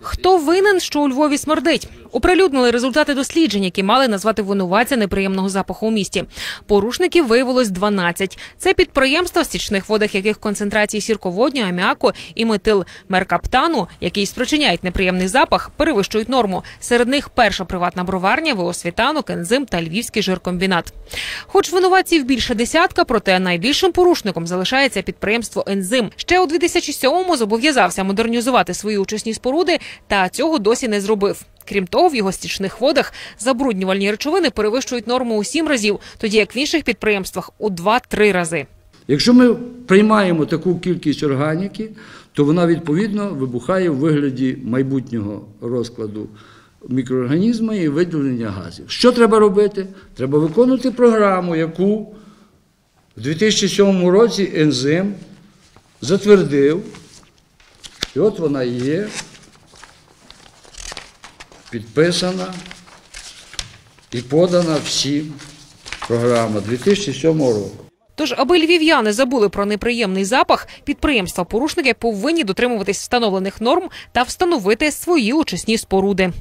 Хто винен, що у Львові смердить? Оприлюднили результати досліджень, які мали назвати винуватця неприємного запаху у місті. Порушників виявилось 12. Це підприємства, в стічних водах яких концентрації сірководню, аміаку і метил меркаптану, які спричиняють неприємний запах, перевищують норму. Серед них перша приватна броварня, Виосвітанок, Ензим та Львівський жиркомбінат. Хоч винуватців більше десятка, проте найбільшим порушником залишається підприємство Ензим. Ще у 2007-му зобов'язався модернізувати свої очисні споруди, та цього досі не зробив. Крім того, в його стічних водах забруднювальні речовини перевищують норму у сім разів, тоді як в інших підприємствах у 2-3 рази. Якщо ми приймаємо таку кількість органіки, то вона відповідно вибухає в вигляді майбутнього розкладу мікроорганізму і виділення газів. Що треба робити? Треба виконувати програму, яку в 2007 році ензим затвердив. І от вона є, підписана і подана всім програма 2007 року. Тож, аби львів'яни забули про неприємний запах, підприємства-порушники повинні дотримуватись встановлених норм та встановити свої очисні споруди.